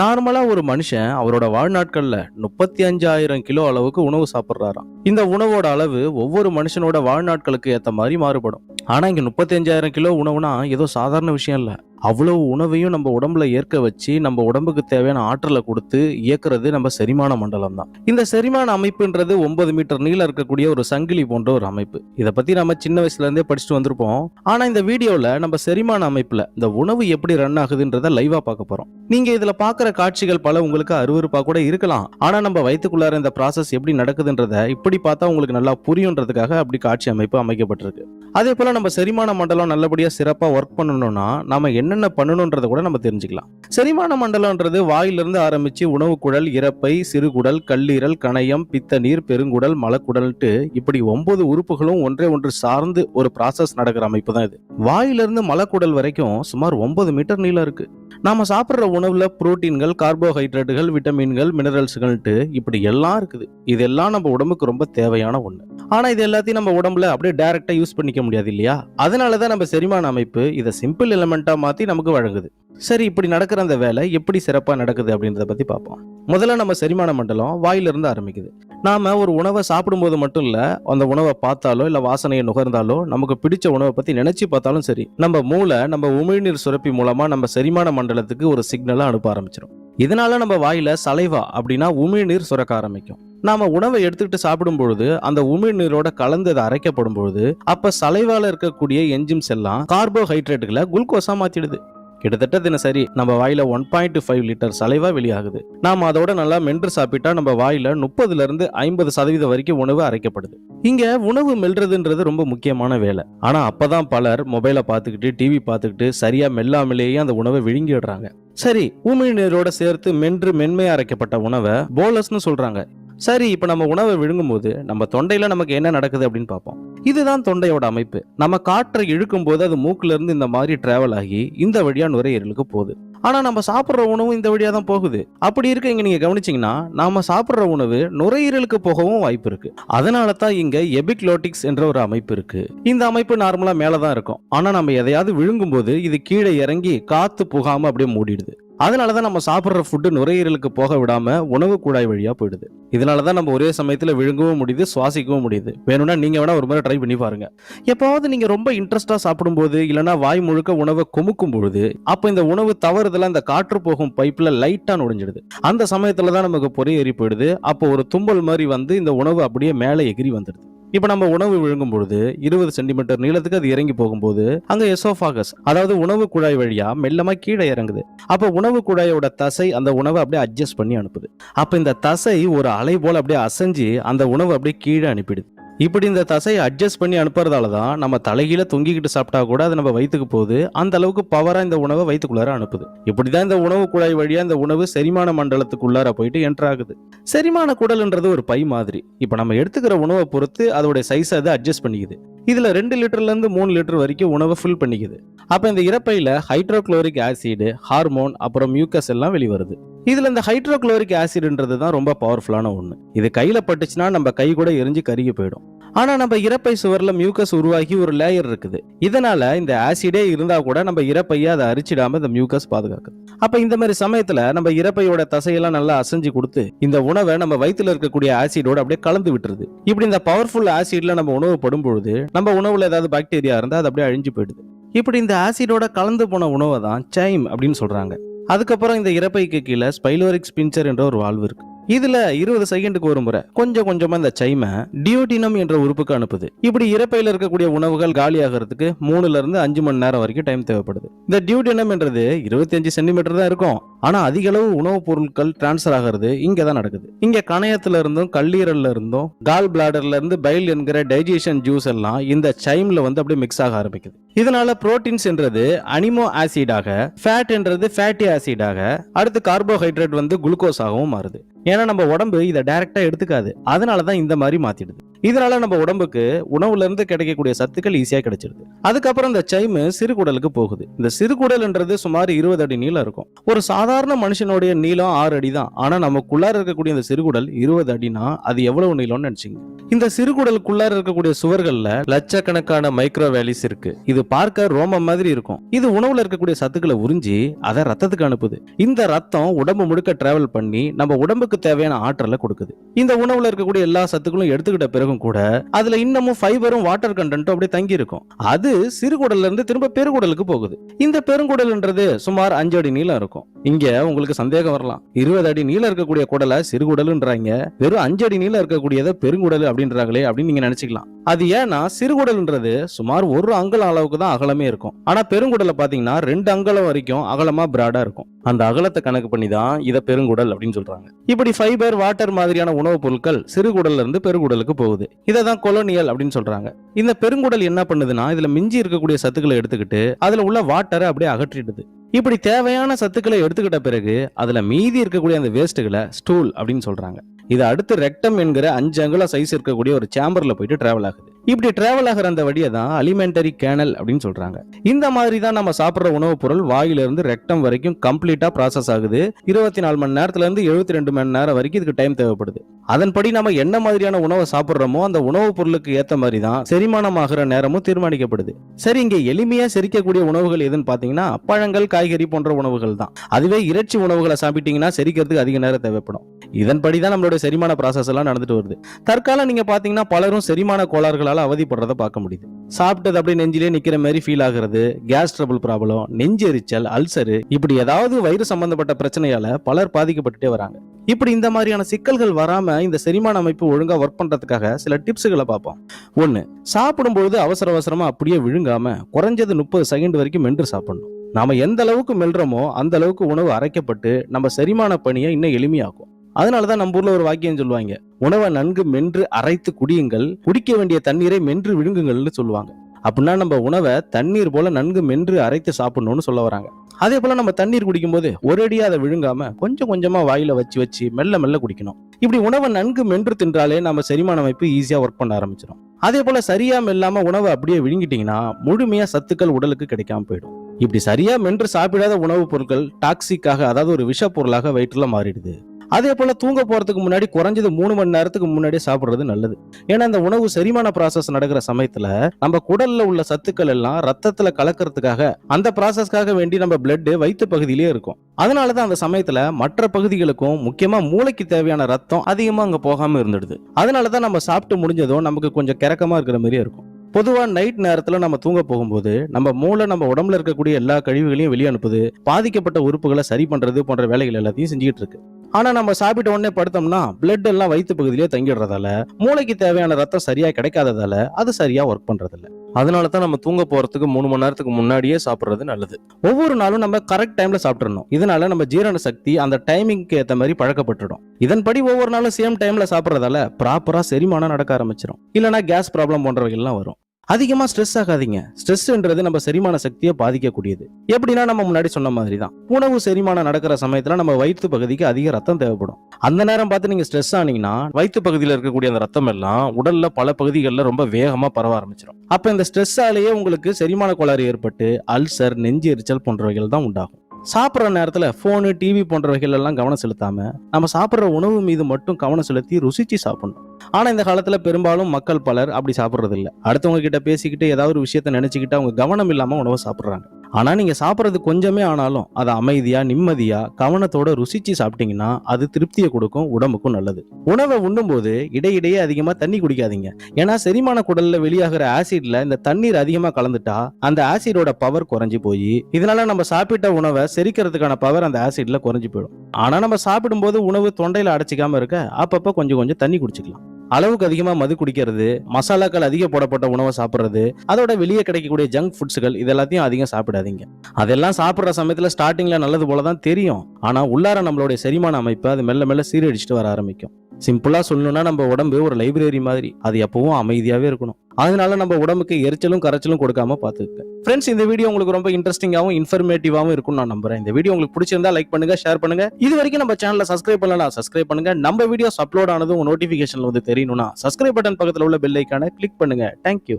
நார்மலாக ஒரு மனுஷன் அவரோட வாழ்நாட்களில் முப்பத்தி அஞ்சாயிரம் கிலோ அளவுக்கு உணவு சாப்பிட்றாராம். இந்த உணவோட அளவு ஒவ்வொரு மனுஷனோட வாழ்நாட்களுக்கு ஏற்ற மாதிரி மாறுபடும். ஆனால் இங்கே முப்பத்தி அஞ்சாயிரம் கிலோ உணவுனா ஏதோ சாதாரண விஷயம் இல்லை. அவ்வளவு உணவையும் நம்ம உடம்புல ஏற்க வச்சு நம்ம உடம்புக்கு தேவையான ஆற்றலை கொடுத்து இயக்குறது நம்ம செரிமான மண்டலம் தான். இந்த செரிமான அமைப்புன்றது ஒன்பது மீட்டர் நீளம் இருக்கக்கூடிய ஒரு சங்கிலி போன்ற ஒரு அமைப்பு. இதை பத்தி நம்ம சின்ன வயசுல இருந்தே படிச்சுட்டு வந்திருப்போம். ஆனா இந்த வீடியோல நம்ம செரிமான அமைப்புல இந்த உணவு எப்படி ரன் ஆகுதுன்றத லைவா பார்க்க போறோம். நீங்க இதுல பாக்குற காட்சிகள் பல உங்களுக்கு அருவறுப்பா கூட இருக்கலாம். ஆனா நம்ம வயிற்றுக்குள்ளார இந்த ப்ராசஸ் எப்படி நடக்குதுன்றத இப்படி பார்த்தா உங்களுக்கு நல்லா புரியுன்றதுக்காக அப்படி காட்சி அமைப்பு அமைக்கப்பட்டிருக்கு. அதே போல நம்ம செரிமான மண்டலம் நல்லபடியாக சிறப்பாக ஒர்க் பண்ணணும்னா நம்ம என்னென்ன பண்ணணுன்றதை கூட நம்ம தெரிஞ்சுக்கலாம். செரிமான மண்டலம்ன்றது வாயிலிருந்து ஆரம்பிச்சு உணவு குழல் இறப்பை சிறுகுடல் கல்லீரல் கணையம் பித்த நீர் பெருங்குடல் மலக்குடல்ட்டு இப்படி ஒன்பது உறுப்புகளும் ஒன்றே ஒன்று சார்ந்து ஒரு ப்ராசஸ் நடக்கிற அமைப்பு தான் இது. வாயிலிருந்து மலக்குடல் வரைக்கும் சுமார் ஒன்பது மீட்டர் நீளம் இருக்கு. நாம சாப்பிட்ற உணவுல புரோட்டீன்கள் கார்போஹைட்ரேட்டுகள் விட்டமின்கள் மினரல்ஸ்கள்ட்டு இப்படி எல்லாம் இருக்குது. இதெல்லாம் நம்ம உடம்புக்கு ரொம்ப தேவையான ஒன்று ஆனால் இது எல்லாத்தையும் நம்ம உடம்புல அப்படியே டைரக்டா யூஸ் பண்ணிக்க முடியாது இல்லையா? அதனாலதான் நம்ம செரிமான அமைப்பு இதை சிம்பிள் எலிமெண்ட்டாக மாற்றி நமக்கு வழங்குது. சரி இப்படி நடக்கிற அந்த வேலை எப்படி சிறப்பாக நடக்குது அப்படின்றத பற்றி பார்ப்போம். முதல்ல நம்ம செரிமான மண்டலம் வாயிலிருந்து ஆரம்பிக்குது. நாம ஒரு உணவை சாப்பிடும்போது மட்டும் இல்லை அந்த உணவை பார்த்தாலோ இல்லை வாசனையை நுகர்ந்தாலோ நமக்கு பிடிச்ச உணவை பற்றி நினச்சி பார்த்தாலும் சரி நம்ம மூளை நம்ம உமிழ்நீர் சுரப்பி மூலமாக நம்ம செரிமான மண்டலத்துக்கு ஒரு சிக்னலாக அனுப்ப ஆரம்பிச்சிடும் இதனால நம்ம வாயில சலைவா அப்படின்னா உமிழ்நீர் சுரக்க ஆரம்பிக்கும். நாம உணவை எடுத்துக்கிட்டு சாப்பிடும் பொழுது அந்த உமிழ்நீரோட கலந்து அது அரைக்கப்படும் பொழுது அப்ப சலைவால இருக்கக்கூடிய என்ஜிம்ஸ் எல்லாம் கார்போஹைட்ரேட்டுகளை குளுக்கோஸா மாத்திடுது. கிட்டத்தட்ட தினசரி நம்ம வாயில one point five litre saliva வெளியாகுது. நாம அதோட நல்லா மென்று சாப்பிட்டா நம்ம வாயில முப்பதுல இருந்து ஐம்பது சதவீதம் வரைக்கும் உணவு அரைக்கப்படுது. இங்க உணவு மெல்றதுன்றது ரொம்ப முக்கியமான வேலை. ஆனா அப்பதான் பலர் மொபைலை பார்த்துக்கிட்டு டிவி பார்த்துக்கிட்டு சரியா மெல்லாமலேயே அந்த உணவை விழுங்கிடுறாங்க. சரி உமிழ்நீரோட சேர்த்து மென்று மென்மை அரைக்கப்பட்ட உணவை போலஸ்னு சொல்றாங்க. சரி இப்போ நம்ம உணவை விழுங்கும்போது நம்ம தொண்டையில் நமக்கு என்ன நடக்குது அப்படின்னு பார்ப்போம். இதுதான் தொண்டையோட அமைப்பு. நம்ம காற்றை இழுக்கும் போது அது மூக்கிலிருந்து இந்த மாதிரி டிராவல் ஆகி இந்த வழியாக நுரையீரலுக்கு போகுது. ஆனால் நம்ம சாப்பிட்ற உணவும் இந்த வழியாக தான் போகுது. அப்படி இருக்க இங்கே நீங்கள் கவனிச்சிங்கன்னா நாம சாப்பிட்ற உணவு நுரையீரலுக்கு போகவும் வாய்ப்பு இருக்குது அதனால தான் இங்கே எபிக்லோட்டிக்ஸ் என்ற ஒரு அமைப்பு இருக்குது இந்த அமைப்பு நார்மலாக மேலே தான் இருக்கும். ஆனால் நம்ம எதையாவது விழுங்கும் போது இது கீழே இறங்கி காற்று புகாமல் அப்படியே மூடிடுது. அதனால தான் நம்ம சாப்பிட்ற ஃபுட்டு நுரையீரலுக்கு போக விடாம உணவு குழாய் வழியா போயிடுது. இதனால தான் நம்ம ஒரே சமயத்தில் விழுங்கவும் முடியுது சுவாசிக்கவும் முடியுது. வேணும்னா நீங்க வேணா ஒரு முறை ட்ரை பண்ணி பாருங்க. எப்போவாவது நீங்க ரொம்ப இன்ட்ரெஸ்டா சாப்பிடும்போது இல்லைன்னா வாய் முழுக்க உணவை கொமுக்கும் பொழுது அப்போ இந்த உணவு தவறுதலா இந்த காற்று போகும் பைப்பில் லைட்டாக நுழைஞ்சிடுது. அந்த சமயத்தில் தான் நமக்கு பொறி ஏறி போயிடுது. அப்போ ஒரு தும்பல் மாதிரி வந்து இந்த உணவு அப்படியே மேலே எகிரி வந்துடுது. இப்போ நம்ம உணவு விழுங்கும் பொழுது இருபது சென்டிமீட்டர் நீளத்துக்கு அது இறங்கி போகும்போது அங்க எசோஃபாகஸ் அதாவது உணவு குழாய் வழியா மெல்லமா கீழே இறங்குது. அப்போ உணவு குழாயோட தசை அந்த உணவை அப்படியே அட்ஜஸ்ட் பண்ணி அனுப்புது. அப்போ இந்த தசை ஒரு அலை போல அப்படியே அசைஞ்சு அந்த உணவை அப்படியே கீழே அனுப்பிடுது. இப்படி இந்த தசையை அட்ஜஸ்ட் பண்ணி அனுப்புறதால தான் நம்ம தலைகீழ தொங்கிக்கிட்டு சாப்பிட்டா கூட அது நம்ம வயிற்றுக்கு போகுது. அந்த அளவுக்கு பவராக இந்த உணவை வயிற்றுக்குள்ளார அனுப்புது. இப்படி தான் இந்த உணவு குழாய் வழியாக இந்த உணவு செரிமான மண்டலத்துக்குள்ளார போயிட்டு என்டர் ஆகுது. செரிமான குடல்ன்றது ஒரு பை மாதிரி. இப்போ நம்ம எடுத்துக்கிற உணவை பொறுத்து அதோடைய சைஸை அது அட்ஜஸ்ட் பண்ணிக்குது. இதில் ரெண்டு லிட்டர்லேருந்து மூணு லிட்டர் வரைக்கும் உணவை ஃபில் பண்ணிக்குது. அப்போ இந்த இறப்பையில் ஹைட்ரோக்ளோரிக் ஆசிடு ஹார்மோன் அப்புறம் மியூக்கஸ் எல்லாம் வெளிவருது. இதுல இந்த ஹைட்ரோக்ளோரிக் ஆசிட்ன்றது தான் ரொம்ப பவர்ஃபுல்லான ஒண்ணு. இது கையில பட்டுச்சுன்னா நம்ம கை கூட எரிஞ்சு கருகி போயிடும். ஆனா நம்ம இறப்பை சுவர்ல மியூக்கஸ் உருவாகி ஒரு லேயர் இருக்குது. இதனால இந்த ஆசிடே இருந்தா கூட நம்ம இறப்பையை அதை அரிச்சிடாம இந்த மியூக்கஸ் பாதுகாக்குது. அப்ப இந்த மாதிரி சமயத்துல நம்ம இறப்பையோட தசையெல்லாம் நல்லா அசைஞ்சு கொடுத்து இந்த உணவை நம்ம வயிற்றில் இருக்கக்கூடிய ஆசிடோட அப்படியே கலந்து விட்டுருது. இப்படி இந்த பவர்ஃபுல் ஆசிட்ல நம்ம உணவு படும் பொழுது நம்ம உணவுல ஏதாவது பாக்டீரியா இருந்தால் அது அப்படியே அழிஞ்சு போயிடுது. இப்படி இந்த ஆசிடோட கலந்து போன உணவை தான் சைம் அப்படின்னு சொல்றாங்க. அதுக்கப்புறம் இந்த இறப்பைக்கு கீழே ஸ்பைலோரிக் ஸ்பின்சர் என்ற ஒரு வால்வு இருக்கு. இதுல இருபது செகண்டுக்கு ஒரு முறை கொஞ்சம் கொஞ்சமா இந்த சைமை டியூட்டினம் என்ற உறுப்புக்கு அனுப்புது. இப்படி இறப்பையில இருக்கக்கூடிய உணவுகள் காலியாகிறதுக்கு மூணுல இருந்து அஞ்சு மணி நேரம் வரைக்கும் டைம் தேவைப்படுது. இந்த டியூட்டினம் என்றது இருபத்தி அஞ்சு சென்டிமீட்டர் தான் இருக்கும். ஆனால் அதிக அளவு உணவுப் பொருட்கள் டிரான்ஸ்ஃபர் ஆகிறது இங்கே தான் நடக்குது. இங்கே கணையத்துல இருந்தும் கல்லீரல்ல இருந்தும் கால் பிளாடர்ல இருந்து பைல் என்கிற டைஜஷன் ஜூஸ் எல்லாம் இந்த சைம்ல வந்து அப்படியே மிக்ஸ் ஆக ஆரம்பிக்குது. இதனால புரோட்டீன்ஸ் என்றது அனிமோ ஆசிடாக ஃபேட் என்றது ஃபேட்டி ஆசிடாக அடுத்து கார்போஹைட்ரேட் வந்து குளுக்கோஸாகவும் மாறுது. ஏன்னா நம்ம உடம்பு இதை டைரக்டா எடுத்துக்காது. அதனால தான் இந்த மாதிரி மாத்திடுது. இதனால நம்ம உடம்புக்கு உணவுல இருந்து கிடைக்கக்கூடிய சத்துக்கள் ஈஸியா கிடைச்சிருது. அதுக்கப்புறம் இந்த சைம் சிறுகுடலுக்கு போகுது. இந்த சிறுகுடல்ன்றது சுமார் இருபது அடி நீளம் இருக்கும். ஒரு சாதாரண மனுஷனுடைய நீளம் ஆறு அடி தான். ஆனா நமக்குள்ளார இருக்கக்கூடிய இந்த சிறுகுடல் இருபது அடினா அது எவ்வளவு நீளம்னு நினைச்சிங்க? இந்த சிறுகுடலுக்குள்ளார இருக்கக்கூடிய சுவர்கள்ல லட்சக்கணக்கான மைக்ரோ வேலிஸ் இருக்கு. இது பார்க்க ரோமம் மாதிரி இருக்கும். இது உணவுல இருக்கக்கூடிய சத்துக்களை உறிஞ்சி அதை ரத்தத்துக்கு அனுப்புது. இந்த ரத்தம் உடம்பு முழுக்க டிராவல் பண்ணி நம்ம உடம்புக்கு தேவையான ஆற்றலை கொடுக்குது. இந்த உணவுல இருக்கக்கூடிய எல்லா சத்துக்களும் எடுத்துக்கிட்ட பிறகும் கூட அதுல இன்னமும் ஃபைபரும் வாட்டர் கண்டென்ட்டும் அப்படியே தங்கி இருக்கும். அது சிறுகுடல்ல இருந்து திரும்ப பெருங்குடலுக்கு போகுது. இந்த பெருங்குடல்ன்றது சுமார் அஞ்சு அடி நீளம் இருக்கும். இங்க உங்களுக்கு சந்தேகம் வரலாம். இருபது அடி நீளம் இருக்கக்கூடிய குடலை சிறுகுடல்ன்றாங்க. வெறும் அஞ்சு அடி நீளம் இருக்கக்கூடியதை பெருங்குடல் அப்படி அப்படின்றாங்களே அப்படின்னு நீங்க நினைச்சுக்கலாம். அது ஏன்னா சிறுகுடல்ன்றது சுமார் ஒரு அங்கல அளவுக்கு தான் அகலமே இருக்கும். ஆனா பெருங்குடலை பாத்தீங்கன்னா ரெண்டு அங்குலம் வரைக்கும் அகலமா பிராடா இருக்கும். அந்த அகலத்தை கணக்கு பண்ணி தான் இதை பெருங்குடல் அப்படின்னு சொல்றாங்க. இப்படி ஃபைபர் வாட்டர் மாதிரியான உணவுப் பொருட்கள் சிறுகுடல்ல இருந்து பெருங்குடலுக்கு போகுது. இதை தான் கொலோனியல் அப்படின்னு சொல்றாங்க. இந்த பெருங்குடல் என்ன பண்ணுதுன்னா இதுல மிஞ்சி இருக்கக்கூடிய சத்துக்களை எடுத்துக்கிட்டு அதுல உள்ள வாட்டரை அப்படியே அகற்றிடுது. இப்படி தேவையான சத்துக்களை எடுத்துக்கிட்ட பிறகு அதுல மீதி இருக்கக்கூடிய அந்த வேஸ்ட்டுகளை ஸ்டூல் அப்படின்னு சொல்றாங்க. இது அடுத்து ரெக்டம் என்கிற அஞ்சு அங்குல சைஸ் இருக்கக்கூடிய ஒரு சேம்பர்ல போயிட்டு டிராவல் ஆகுது. இப்படி டிராவல் ஆகிற அந்த வழியை தான் அலிமெண்டரி கேனல் அப்படின்னு சொல்றாங்க. இந்த மாதிரி தான் நம்ம சாப்பிட்ற உணவுப் பொருள் வாயிலிருந்து ரெக்டம் வரைக்கும் கம்ப்ளீட்டா ப்ராசஸ் ஆகுது. இருபத்தி நாலு மணி நேரத்துல இருந்து எழுபத்தி ரெண்டு மணி நேரம் வரைக்கும் இதுக்கு டைம் தேவைப்படுது. அதன்படி நம்ம என்ன மாதிரியான உணவை சாப்பிட்றோமோ அந்த உணவுப் பொருளுக்கு ஏத்த மாதிரி தான் செரிமானம் ஆகிற நேரமும் தீர்மானிக்கப்படுது. சரி இங்க எளிமையா செரிக்கக்கூடிய உணவுகள் எதுன்னு பாத்தீங்கன்னா பழங்கள் காய்கறி போன்ற உணவுகள் தான். அதுவே இறைச்சி உணவுகளை சாப்பிட்டீங்கன்னா செரிக்கிறதுக்கு அதிக நேரம் தேவைப்படும். இதன்படி தான் நம்மளுடைய செரிமான ப்ராசஸ் எல்லாம் நடந்துட்டு வருது. தற்காலம் நீங்க பாத்தீங்கன்னா பலரும் செரிமான கோளாறுகளால் அவதிப்படுறத பார்க்க முடியுது. சாப்பிட்டது அப்படியே நெஞ்சிலே நிக்கிற மாதிரி ஃபீல் ஆகுறது கேஸ் ட்ரபிள் ப்ராப்ளம் நெஞ்சு எரிச்சல் அல்சரு இப்படி ஏதாவது வயிறு சம்பந்தப்பட்ட பிரச்சனையால பலர் பாதிக்கப்பட்டுட்டே வராங்க. இப்படி இந்த மாதிரியான சிக்கல்கள் வராம இந்த செரிமான அமைப்பு ஒழுங்கா ஒர்க் பண்றதுக்காக சில டிப்ஸுகளை பார்ப்போம். ஒன்னு சாப்பிடும்போது அவசர அவசரமா அப்படியே விழுங்காம குறைஞ்சது முப்பது செகண்ட் வரைக்கும் மென்று சாப்பிடணும். நாம எந்த அளவுக்கு மெல்றோமோ அந்த அளவுக்கு உணவு அரைக்கப்பட்டு நம்ம செரிமான பணியை இன்னும் எளிமையாக்கும். அதனால தான் நம்ம ஊர்ல ஒரு வாக்கியம் சொல்லுவாங்க. உணவை நன்கு மென்று அரைத்து குடியுங்கள். குடிக்க வேண்டிய தண்ணீரை மென்று விழுங்குங்கள்னு சொல்லுவாங்க. அப்படின்னா நம்ம உணவை தண்ணீர் போல நன்கு மென்று அரைத்து சாப்பிடணும்னு சொல்ல வராங்க. அதே போல நம்ம தண்ணீர் குடிக்கும்போது ஒரேடியா அதை விழுங்காம கொஞ்சம் கொஞ்சமா வாயில வச்சு வச்சு மெல்ல மெல்ல குடிக்கணும். இப்படி உணவை நன்கு மென்று தின்றாலே நம்ம செரிமான அமைப்பு ஈஸியா ஒர்க் பண்ண ஆரம்பிச்சிடும் அதே போல சரியா மெல்லாம உணவை அப்படியே விழுங்கிட்டீங்கன்னா முழுமையா சத்துக்கள் உடலுக்கு கிடைக்காம போயிடும். இப்படி சரியா மென்று சாப்பிடாத உணவுப் பொருட்கள் டாக்ஸிக்காக அதாவது ஒரு விஷ பொருளாக வயிற்றுல மாறிடுது. அதே போல தூங்க போறதுக்கு முன்னாடி குறைஞ்சது மூணு மணி நேரத்துக்கு முன்னாடியே சாப்பிடுறது நல்லது. ஏன்னா இந்த உணவு செரிமான ப்ராசஸ் நடக்கிற சமயத்துல நம்ம குடல்ல உள்ள சத்துக்கள் எல்லாம் ரத்தத்துல கலக்கிறதுக்காக அந்த ப்ராசஸ்க்காக வேண்டி நம்ம பிளட் வயிற்று பகுதியிலே இருக்கும். அதனாலதான் அந்த சமயத்துல மற்ற பகுதிகளுக்கும் முக்கியமா மூளைக்கு தேவையான ரத்தம் அதிகமா அங்க போகாம இருந்துடுது. அதனாலதான் நம்ம சாப்பிட்டு முடிஞ்சதும் நமக்கு கொஞ்சம் கிறக்கமா இருக்கிற மாதிரியே இருக்கும். பொதுவா நைட் நேரத்துல நம்ம தூங்க போகும்போது நம்ம மூளை நம்ம உடம்புல இருக்கக்கூடிய எல்லா கழிவுகளையும் வெளியே அனுப்புது பாதிக்கப்பட்ட உறுப்புகளை சரி பண்றது போன்ற வேலைகள் எல்லாத்தையும் செஞ்சுக்கிட்டு இருக்கு. ஆனா நம்ம சாப்பிட்ட உடனே படுத்தோம்னா பிளட் எல்லாம் வயிற்று பகுதியிலே தங்கிடுறதால மூளைக்கு தேவையான ரத்தம் சரியா கிடைக்காததால அது சரியா ஒர்க் பண்றதில்ல. அதனால தான் நம்ம தூங்க போறதுக்கு மூணு மணி நேரத்துக்கு முன்னாடியே சாப்பிட்றது நல்லது. ஒவ்வொரு நாளும் நம்ம கரெக்ட் டைம்ல சாப்பிட்றணும் இதனால நம்ம ஜீரண சக்தி அந்த டைமிங்க்கு ஏற்ற மாதிரி பழக்கப்பட்டுடும். இதன்படி ஒவ்வொரு நாளும் சேம் டைம்ல சாப்பிட்றதால ப்ராப்பரா செரிமானம் நடக்க ஆரம்பிச்சிடும் இல்லைன்னா கேஸ் ப்ராப்ளம் போன்றவைகள்லாம் வரும். அதிகமா ஸ்ட்ரெஸ் ஆகாதீங்க. ஸ்ட்ரெஸ்ன்றது நம்ம செரிமான சக்தியை பாதிக்கக்கூடியது. எப்படின்னா நம்ம முன்னாடி சொன்ன மாதிரி தான் உணவு செரிமானம் நடக்கிற சமயத்துல நம்ம வயிற்று பகுதிக்கு அதிக ரத்தம் தேவைப்படும். அந்த நேரம் பார்த்து நீங்க ஸ்ட்ரெஸ் ஆனீங்கன்னா வயிற்று பகுதியில் இருக்கக்கூடிய அந்த ரத்தம் எல்லாம் உடல்ல பல பகுதிகளில் ரொம்ப வேகமா பரவ ஆரம்பிச்சிடும் அப்ப இந்த ஸ்ட்ரெஸ்ஸாலேயே உங்களுக்கு செரிமான கோளாறு ஏற்பட்டு அல்சர் நெஞ்சு எரிச்சல் போன்றவைகள் தான் உண்டாகும். சாப்பிட்ற நேரத்தில் ஃபோனு டிவி போன்றவைகள் எல்லாம் கவனம் செலுத்தாம நம்ம சாப்பிட்ற உணவு மீது மட்டும் கவனம் செலுத்தி ருசிச்சு சாப்பிடணும். ஆனா இந்த காலத்துல பெரும்பாலும் மக்கள் பலர் அப்படி சாப்பிட்றது இல்ல அடுத்தவங்க கிட்ட பேசிக்கிட்டு ஏதாவது ஒரு விஷயத்த நினைச்சுக்கிட்டு அவங்க கவனம் இல்லாம உணவை சாப்பிட்றாங்க. ஆனா நீங்க சாப்பிட்றது கொஞ்சமே ஆனாலும் அதை அமைதியா நிம்மதியா கவனத்தோட ருசிச்சு சாப்பிட்டீங்கன்னா அது திருப்தியை கொடுக்கும் உடம்புக்கும் நல்லது. உணவை உண்ணும்போது இடையிடையே அதிகமா தண்ணி குடிக்காதீங்க. ஏன்னா செரிமான குடல்ல வெளியாகிற ஆசிட்ல இந்த தண்ணீர் அதிகமா கலந்துட்டா அந்த ஆசிடோட பவர் குறைஞ்சு போய் இதனால நம்ம சாப்பிட்ட உணவை செரிக்கிறதுக்கான பவர் அந்த ஆசிட்ல குறைஞ்சு போயிடும். ஆனா நம்ம சாப்பிடும்போது உணவு தொண்டையில அடைச்சிக்காம இருக்க அப்பப்போ கொஞ்சம் கொஞ்சம் தண்ணி குடிச்சிக்கலாம். அளவுக்கு அதிகமாக மது குடிக்கிறது மசாலாக்கள் அதிக போடப்பட்ட உணவை சாப்பிட்றது அதோட வெளியே கிடைக்கக்கூடிய ஜங்க் ஃபுட்ஸ்கள் இது எல்லாத்தையும் அதிகம் சாப்பிடாதீங்க. அதெல்லாம் சாப்பிட்ற சமயத்தில் ஸ்டார்டிங்கில் நல்லது போல தான் தெரியும். ஆனால் உள்ளார நம்மளுடைய செரிமான அமைப்பு அது மெல்ல மெல்ல சீரடிச்சுட்டு வர ஆரம்பிக்கும். சிம்பிளாக சொல்லணும்னா நம்ம உடம்பு ஒரு லைப்ரரி மாதிரி. அது எப்பவும் அமைதியாகவே இருக்கணும். அதனால நம்ம உடம்புக்கு எரிச்சலும் கரைச்சலும் கொடுக்காம பார்த்துக்க ஃப்ரெண்ட்ஸ் இந்த வீடியோ உங்களுக்கு ரொம்ப இன்ட்ரெஸ்டிங்காகவும் இன்ஃபர்மேட்டிவாகவும் இருக்கும் நான் நம்புறேன். இந்த வீடியோ உங்களுக்கு பிடிச்சிருந்தா லைக் பண்ணுங்க ஷேர் பண்ணுங்க. இது வரைக்கும் நம்ம சேனலை சப்ஸ்கிரைப் பண்ணலாம் சப்ஸ்கிரைப் பண்ணுங்க. நம்ம வீடியோஸ் அப்லோட் ஆனதும் நோட்டிஃபிகேஷன் வந்து தெரியணும்னா சப்ஸ்கிரைப் பட்டன் பக்கத்தில் உள்ள பெல் ஐக்கான கிளிக் பண்ணுங்க. தேங்க்யூ